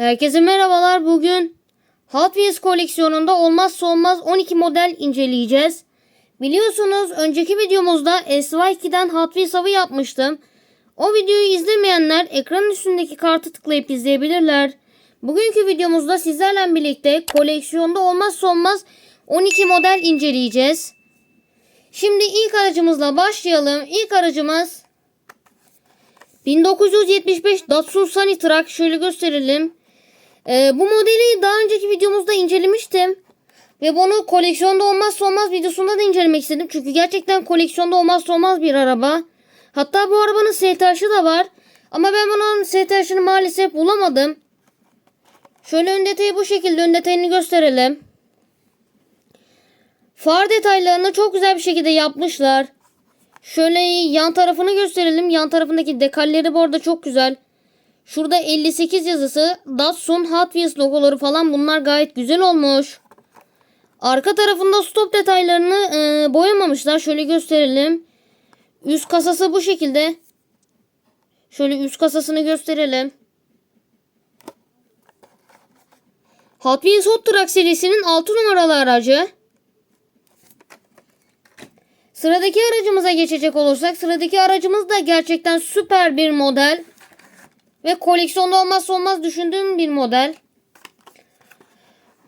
Herkese merhabalar. Bugün Hot Wheels koleksiyonunda olmazsa olmaz 12 model inceleyeceğiz. Biliyorsunuz önceki videomuzda SY2'den Hot Wheels avı yapmıştım. O videoyu izlemeyenler ekranın üstündeki kartı tıklayıp izleyebilirler. Bugünkü videomuzda sizlerle birlikte koleksiyonda olmazsa olmaz 12 model inceleyeceğiz. Şimdi ilk aracımızla başlayalım. İlk aracımız 1975 Datsun Sunny Truck şöyle gösterelim. Ee, bu modeli daha önceki videomuzda incelemiştim. Ve bunu koleksiyonda olmazsa olmaz videosunda da incelemek istedim. Çünkü gerçekten koleksiyonda olmazsa olmaz bir araba. Hatta bu arabanın STH'ı da var. Ama ben bunun STH'ını maalesef bulamadım. Şöyle ön detayı bu şekilde ön detayını gösterelim. Far detaylarını çok güzel bir şekilde yapmışlar. Şöyle yan tarafını gösterelim. Yan tarafındaki dekalleri bu arada çok güzel. Şurada 58 yazısı, Datsun, Hot Wheels logoları falan bunlar gayet güzel olmuş. Arka tarafında stop detaylarını e, boyamamışlar. Şöyle gösterelim. Üst kasası bu şekilde. Şöyle üst kasasını gösterelim. Hot Wheels Hot Truck serisinin 6 numaralı aracı. Sıradaki aracımıza geçecek olursak sıradaki aracımız da gerçekten süper bir model. Ve koleksiyonda olmazsa olmaz düşündüğüm bir model.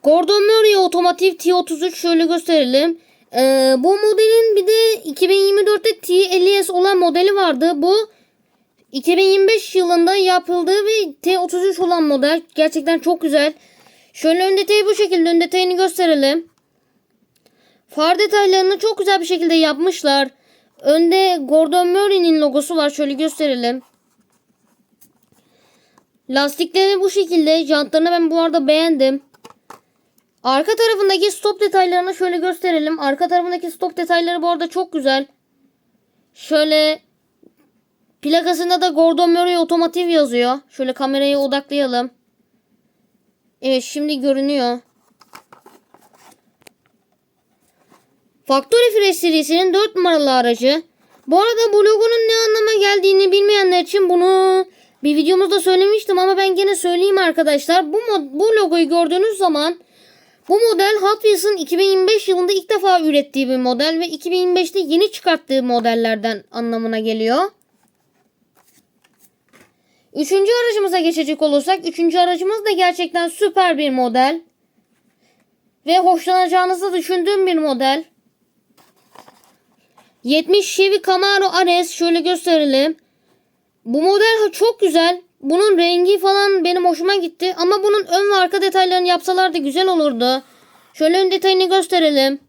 Gordon Murray Otomotiv T33 şöyle gösterelim. Ee, bu modelin bir de 2024'te T50S olan modeli vardı. Bu 2025 yılında yapıldığı ve T33 olan model. Gerçekten çok güzel. Şöyle ön detayı bu şekilde ön detayını gösterelim. Far detaylarını çok güzel bir şekilde yapmışlar. Önde Gordon Murray'nin logosu var. Şöyle gösterelim. Lastikleri bu şekilde. Jantlarını ben bu arada beğendim. Arka tarafındaki stop detaylarını şöyle gösterelim. Arka tarafındaki stop detayları bu arada çok güzel. Şöyle plakasında da Gordon Murray otomotiv yazıyor. Şöyle kameraya odaklayalım. Evet şimdi görünüyor. Factory Fresh serisinin 4 numaralı aracı. Bu arada bu logonun ne anlama geldiğini bilmeyenler için bunu bir videomuzda söylemiştim ama ben gene söyleyeyim arkadaşlar. Bu, mod, bu logoyu gördüğünüz zaman bu model Hot Wheels'ın 2025 yılında ilk defa ürettiği bir model ve 2025'te yeni çıkarttığı modellerden anlamına geliyor. Üçüncü aracımıza geçecek olursak üçüncü aracımız da gerçekten süper bir model. Ve hoşlanacağınızı düşündüğüm bir model. 70 Chevy Camaro RS şöyle gösterelim. Bu model çok güzel. Bunun rengi falan benim hoşuma gitti. Ama bunun ön ve arka detaylarını yapsalar da güzel olurdu. Şöyle ön detayını gösterelim.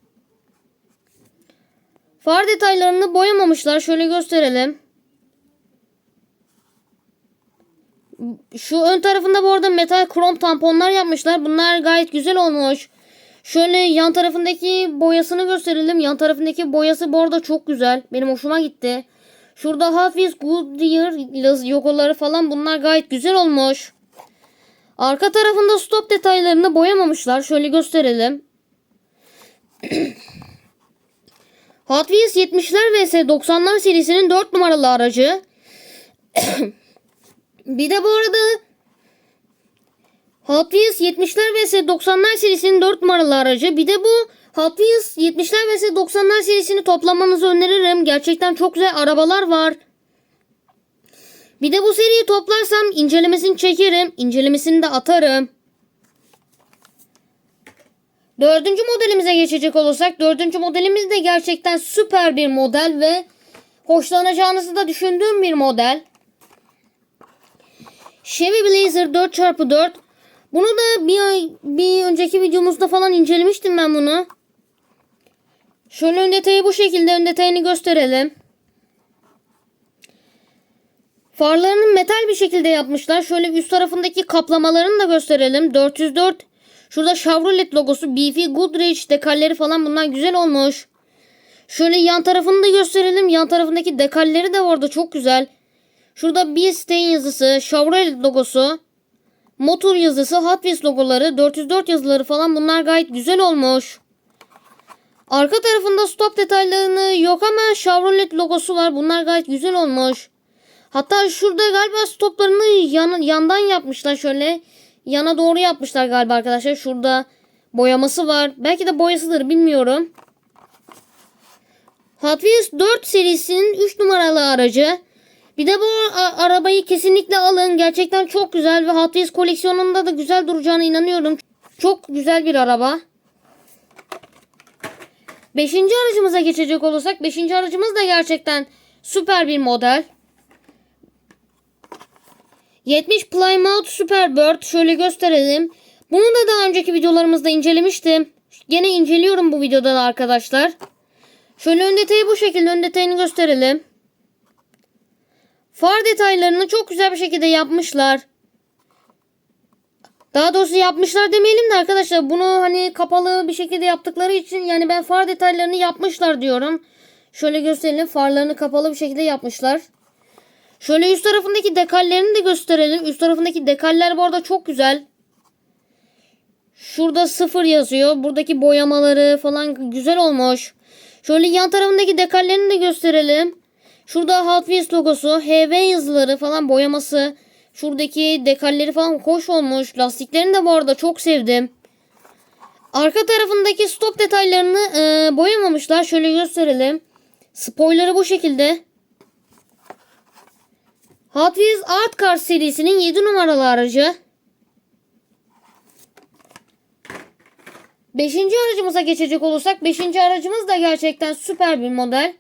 Far detaylarını boyamamışlar. Şöyle gösterelim. Şu ön tarafında bu arada metal krom tamponlar yapmışlar. Bunlar gayet güzel olmuş. Şöyle yan tarafındaki boyasını gösterelim. Yan tarafındaki boyası bu arada çok güzel. Benim hoşuma gitti. Şurada Wheels Goodyear logoları falan bunlar gayet güzel olmuş. Arka tarafında stop detaylarını boyamamışlar. Şöyle gösterelim. Hot Wheels 70'ler vs 90'lar serisinin 4 numaralı aracı. bir de bu arada Hot Wheels 70'ler vs 90'lar serisinin 4 numaralı aracı. Bir de bu Hot Wheels 70'ler vs 90'lar serisini toplamanızı öneririm. Gerçekten çok güzel arabalar var. Bir de bu seriyi toplarsam incelemesini çekerim. İncelemesini de atarım. Dördüncü modelimize geçecek olursak dördüncü modelimiz de gerçekten süper bir model ve hoşlanacağınızı da düşündüğüm bir model. Chevy Blazer 4x4 bunu da bir, bir önceki videomuzda falan incelemiştim ben bunu. Şöyle ön detayı bu şekilde ön detayını gösterelim. Farlarını metal bir şekilde yapmışlar. Şöyle üst tarafındaki kaplamalarını da gösterelim. 404. Şurada Chevrolet logosu, Beefy, Goodrich dekalleri falan bunlar güzel olmuş. Şöyle yan tarafını da gösterelim. Yan tarafındaki dekalleri de orada çok güzel. Şurada Beastain yazısı, Chevrolet logosu, motor yazısı, Hot Wheels logoları, 404 yazıları falan bunlar gayet güzel olmuş. Arka tarafında stop detaylarını yok ama Chevrolet logosu var. Bunlar gayet güzel olmuş. Hatta şurada galiba stoplarını yan, yandan yapmışlar şöyle. yana doğru yapmışlar galiba arkadaşlar. Şurada boyaması var. Belki de boyasıdır bilmiyorum. Hot Wheels 4 serisinin 3 numaralı aracı. Bir de bu arabayı kesinlikle alın. Gerçekten çok güzel ve Hot Wheels koleksiyonunda da güzel duracağına inanıyorum. Çok güzel bir araba. Beşinci aracımıza geçecek olursak beşinci aracımız da gerçekten süper bir model. 70 Plymouth Superbird şöyle gösterelim. Bunu da daha önceki videolarımızda incelemiştim. Gene inceliyorum bu videoda da arkadaşlar. Şöyle ön detayı bu şekilde ön detayını gösterelim. Far detaylarını çok güzel bir şekilde yapmışlar. Daha doğrusu yapmışlar demeyelim de arkadaşlar bunu hani kapalı bir şekilde yaptıkları için yani ben far detaylarını yapmışlar diyorum. Şöyle gösterelim farlarını kapalı bir şekilde yapmışlar. Şöyle üst tarafındaki dekallerini de gösterelim. Üst tarafındaki dekaller bu arada çok güzel. Şurada sıfır yazıyor. Buradaki boyamaları falan güzel olmuş. Şöyle yan tarafındaki dekallerini de gösterelim. Şurada Hot Wheels logosu, HV yazıları falan boyaması. Şuradaki dekalleri falan hoş olmuş. Lastiklerini de bu arada çok sevdim. Arka tarafındaki stop detaylarını e, boyamamışlar. Şöyle gösterelim. Spoiler'ı bu şekilde. Hot Wheels Art Car serisinin 7 numaralı aracı. 5. aracımıza geçecek olursak 5. aracımız da gerçekten süper bir model.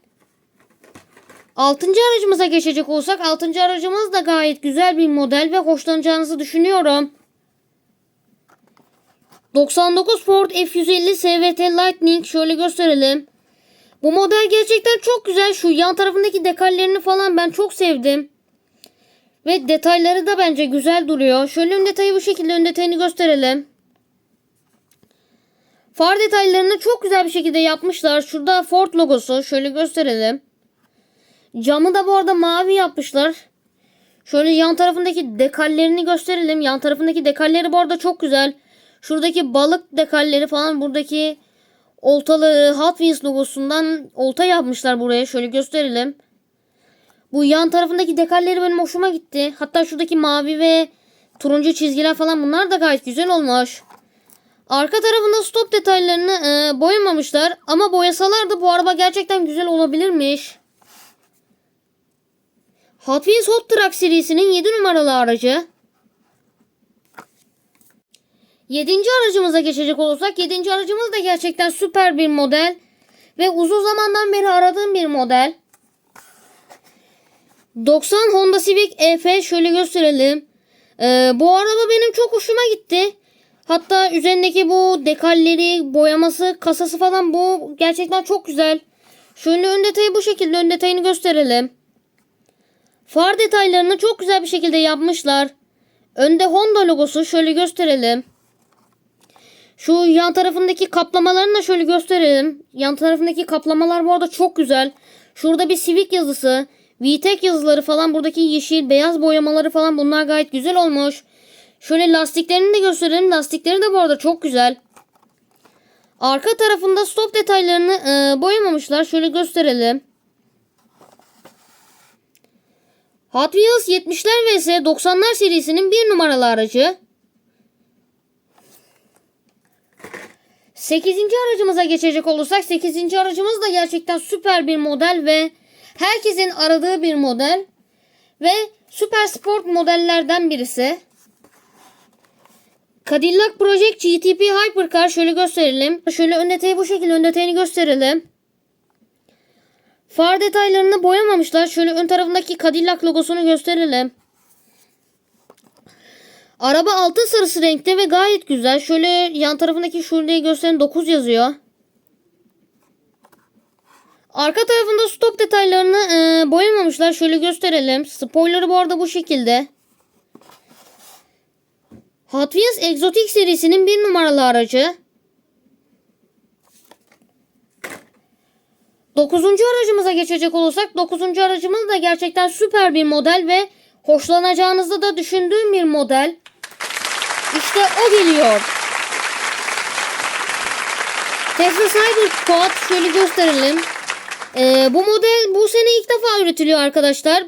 6. aracımıza geçecek olursak 6. aracımız da gayet güzel bir model ve hoşlanacağınızı düşünüyorum. 99 Ford F150 SVT Lightning şöyle gösterelim. Bu model gerçekten çok güzel. Şu yan tarafındaki dekallerini falan ben çok sevdim. Ve detayları da bence güzel duruyor. Şöyle ön detayı bu şekilde ön detayını gösterelim. Far detaylarını çok güzel bir şekilde yapmışlar. Şurada Ford logosu. Şöyle gösterelim. Camı da bu arada mavi yapmışlar. Şöyle yan tarafındaki dekallerini gösterelim. Yan tarafındaki dekalleri bu arada çok güzel. Şuradaki balık dekalleri falan buradaki oltalı Hot Wheels logosundan olta yapmışlar buraya. Şöyle gösterelim. Bu yan tarafındaki dekalleri benim hoşuma gitti. Hatta şuradaki mavi ve turuncu çizgiler falan bunlar da gayet güzel olmuş. Arka tarafında stop detaylarını e, boyamamışlar. Ama boyasalardı bu araba gerçekten güzel olabilirmiş. Hot Wheels Hot Truck serisinin 7 numaralı aracı. 7. aracımıza geçecek olursak 7. aracımız da gerçekten süper bir model. Ve uzun zamandan beri aradığım bir model. 90 Honda Civic EF şöyle gösterelim. Ee, bu araba benim çok hoşuma gitti. Hatta üzerindeki bu dekalleri, boyaması, kasası falan bu gerçekten çok güzel. Şöyle ön detayı bu şekilde ön detayını gösterelim. Far detaylarını çok güzel bir şekilde yapmışlar. Önde Honda logosu şöyle gösterelim. Şu yan tarafındaki kaplamalarını da şöyle gösterelim. Yan tarafındaki kaplamalar bu arada çok güzel. Şurada bir Civic yazısı. VTEC yazıları falan buradaki yeşil beyaz boyamaları falan bunlar gayet güzel olmuş. Şöyle lastiklerini de gösterelim. Lastikleri de bu arada çok güzel. Arka tarafında stop detaylarını e, boyamamışlar. Şöyle gösterelim. Hot Wheels 70'ler vs 90'lar serisinin bir numaralı aracı. 8. aracımıza geçecek olursak 8. aracımız da gerçekten süper bir model ve herkesin aradığı bir model ve süper sport modellerden birisi. Cadillac Project GTP Hypercar şöyle gösterelim. Şöyle ön detayı bu şekilde ön detayını gösterelim. Far detaylarını boyamamışlar. Şöyle ön tarafındaki Cadillac logosunu gösterelim. Araba altın sarısı renkte ve gayet güzel. Şöyle yan tarafındaki şuradayı gösterin 9 yazıyor. Arka tarafında stop detaylarını e, boyamamışlar. Şöyle gösterelim. Spoiler'ı bu arada bu şekilde. Hot Wheels Exotic serisinin bir numaralı aracı. Dokuzuncu aracımıza geçecek olursak dokuzuncu aracımız da gerçekten süper bir model ve hoşlanacağınızı da düşündüğüm bir model. İşte o geliyor. Tesla Cyberquad şöyle gösterelim. Ee, bu model bu sene ilk defa üretiliyor arkadaşlar.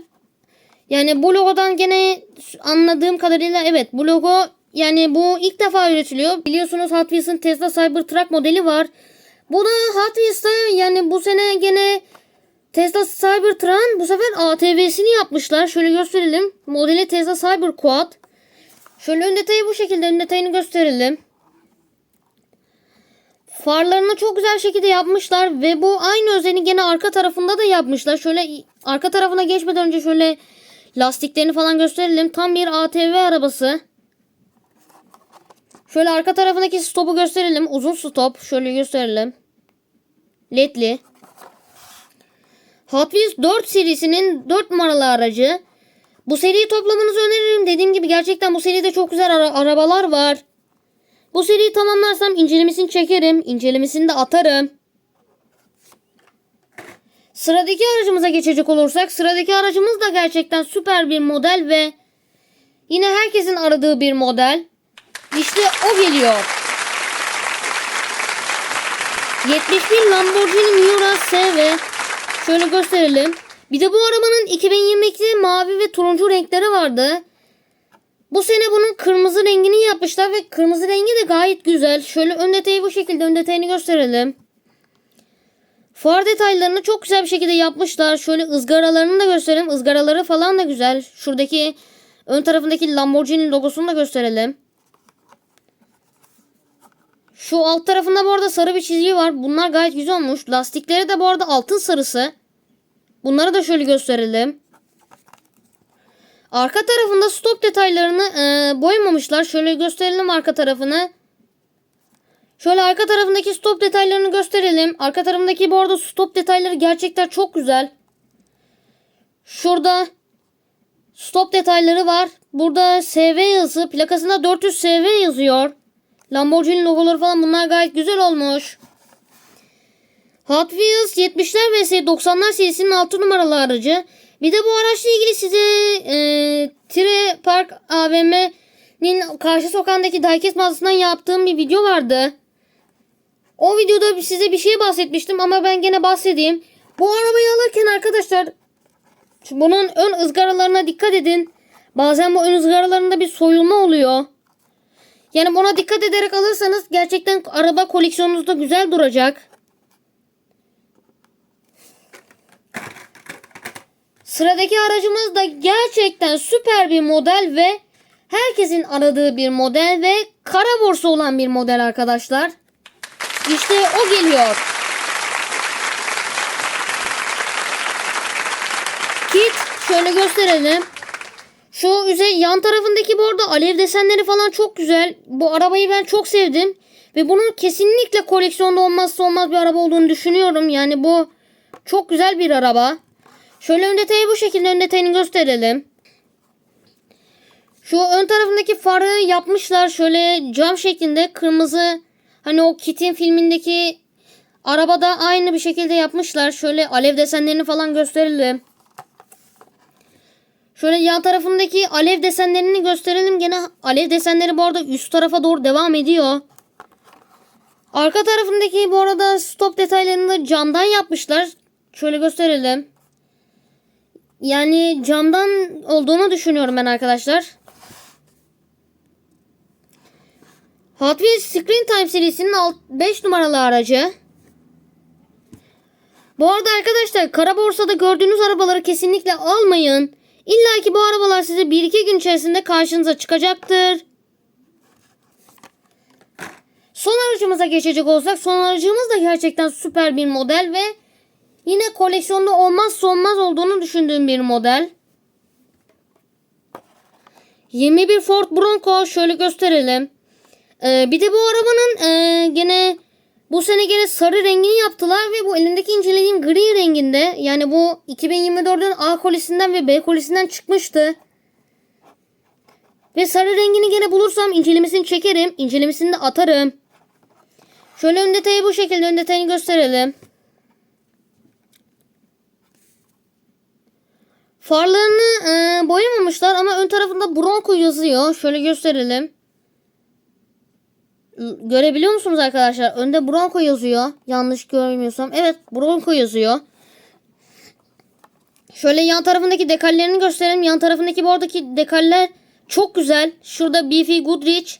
Yani bu logodan gene anladığım kadarıyla evet bu logo yani bu ilk defa üretiliyor. Biliyorsunuz Hot Wheels'ın Tesla Cybertruck modeli var. Bu da Hot Wheels'ta yani bu sene gene Tesla Cybertruck'ın bu sefer ATV'sini yapmışlar. Şöyle gösterelim. Modeli Tesla Cyber Quad. Şöyle ön detayı bu şekilde ön detayını gösterelim. Farlarını çok güzel şekilde yapmışlar ve bu aynı özeni gene arka tarafında da yapmışlar. Şöyle arka tarafına geçmeden önce şöyle lastiklerini falan gösterelim. Tam bir ATV arabası. Şöyle arka tarafındaki stopu gösterelim. Uzun stop. Şöyle gösterelim. Ledli. Hot Wheels 4 serisinin 4 numaralı aracı. Bu seriyi toplamanızı öneririm. Dediğim gibi gerçekten bu seride çok güzel ara- arabalar var. Bu seriyi tamamlarsam incelemesini çekerim. İncelemesini de atarım. Sıradaki aracımıza geçecek olursak sıradaki aracımız da gerçekten süper bir model ve yine herkesin aradığı bir model. İşte o geliyor. 71 Lamborghini Miura SV. Şöyle gösterelim. Bir de bu arabanın 2022'de mavi ve turuncu renkleri vardı. Bu sene bunun kırmızı rengini yapmışlar ve kırmızı rengi de gayet güzel. Şöyle ön detayı bu şekilde ön detayını gösterelim. Far detaylarını çok güzel bir şekilde yapmışlar. Şöyle ızgaralarını da gösterelim. Izgaraları falan da güzel. Şuradaki ön tarafındaki Lamborghini logosunu da gösterelim. Şu alt tarafında bu arada sarı bir çizgi var. Bunlar gayet güzel olmuş. Lastikleri de bu arada altın sarısı. Bunları da şöyle gösterelim. Arka tarafında stop detaylarını e, boyamamışlar. Şöyle gösterelim arka tarafını. Şöyle arka tarafındaki stop detaylarını gösterelim. Arka tarafındaki bu arada stop detayları gerçekten çok güzel. Şurada stop detayları var. Burada SV yazısı. Plakasında 400 SV yazıyor. Lamborghini logoları falan bunlar gayet güzel olmuş. Hot Wheels 70'ler vs 90'lar serisinin 6 numaralı aracı. Bir de bu araçla ilgili size e, Tire Park AVM'nin karşı sokağındaki Diecast mağazasından yaptığım bir video vardı. O videoda size bir şey bahsetmiştim ama ben gene bahsedeyim. Bu arabayı alırken arkadaşlar bunun ön ızgaralarına dikkat edin. Bazen bu ön ızgaralarında bir soyulma oluyor. Yani buna dikkat ederek alırsanız gerçekten araba koleksiyonunuzda güzel duracak. Sıradaki aracımız da gerçekten süper bir model ve herkesin aradığı bir model ve kara borsa olan bir model arkadaşlar. İşte o geliyor. Kit şöyle gösterelim. Şu üze yan tarafındaki bu arada alev desenleri falan çok güzel. Bu arabayı ben çok sevdim. Ve bunun kesinlikle koleksiyonda olmazsa olmaz bir araba olduğunu düşünüyorum. Yani bu çok güzel bir araba. Şöyle ön detayı bu şekilde ön detayını gösterelim. Şu ön tarafındaki farı yapmışlar şöyle cam şeklinde kırmızı. Hani o Kit'in filmindeki arabada aynı bir şekilde yapmışlar. Şöyle alev desenlerini falan gösterelim. Şöyle yan tarafındaki alev desenlerini gösterelim. Gene alev desenleri bu arada üst tarafa doğru devam ediyor. Arka tarafındaki bu arada stop detaylarını da camdan yapmışlar. Şöyle gösterelim. Yani camdan olduğunu düşünüyorum ben arkadaşlar. Hot Wheels Screen Time serisinin 5 numaralı aracı. Bu arada arkadaşlar kara borsada gördüğünüz arabaları kesinlikle almayın. İlla ki bu arabalar size 1-2 gün içerisinde karşınıza çıkacaktır. Son aracımıza geçecek olsak son aracımız da gerçekten süper bir model ve yine koleksiyonda olmazsa olmaz olduğunu düşündüğüm bir model. 21 Ford Bronco şöyle gösterelim. Ee, bir de bu arabanın e, gene bu sene gene sarı rengini yaptılar ve bu elindeki incelediğim gri renginde. Yani bu 2024'ün A kolisinden ve B kolisinden çıkmıştı. Ve sarı rengini gene bulursam incelemesini çekerim. İncelemesini de atarım. Şöyle ön detayı bu şekilde ön detayını gösterelim. Farlarını e, boyamamışlar ama ön tarafında Bronco yazıyor. Şöyle gösterelim. Görebiliyor musunuz arkadaşlar? Önde Bronco yazıyor. Yanlış görmüyorsam. Evet Bronco yazıyor. Şöyle yan tarafındaki dekallerini gösterelim. Yan tarafındaki bu aradaki dekaller Çok güzel. Şurada Beefy Goodrich.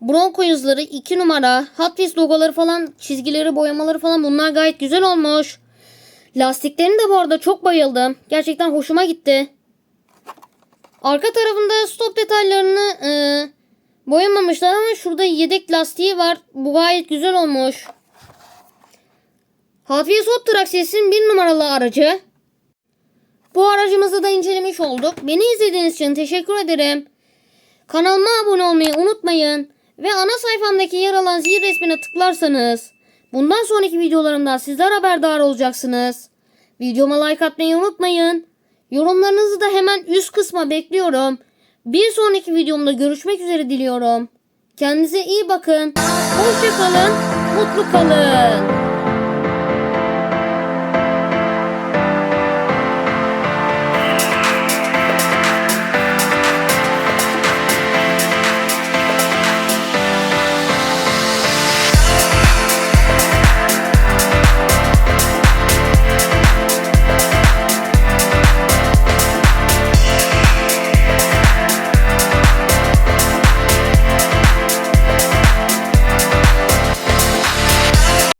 Bronco yazıları 2 numara. Hot Wheels logoları falan çizgileri boyamaları falan bunlar gayet güzel olmuş. Lastiklerini de bu arada çok bayıldım. Gerçekten hoşuma gitti. Arka tarafında stop detaylarını e, boyamamışlar ama şurada yedek lastiği var. Bu gayet güzel olmuş. Hot Wheels Hot bir numaralı aracı. Bu aracımızı da incelemiş olduk. Beni izlediğiniz için teşekkür ederim. Kanalıma abone olmayı unutmayın. Ve ana sayfamdaki yer alan zil resmine tıklarsanız bundan sonraki videolarımdan sizler haberdar olacaksınız. Videoma like atmayı unutmayın. Yorumlarınızı da hemen üst kısma bekliyorum. Bir sonraki videomda görüşmek üzere diliyorum. Kendinize iyi bakın. Hoşçakalın. Mutlu kalın.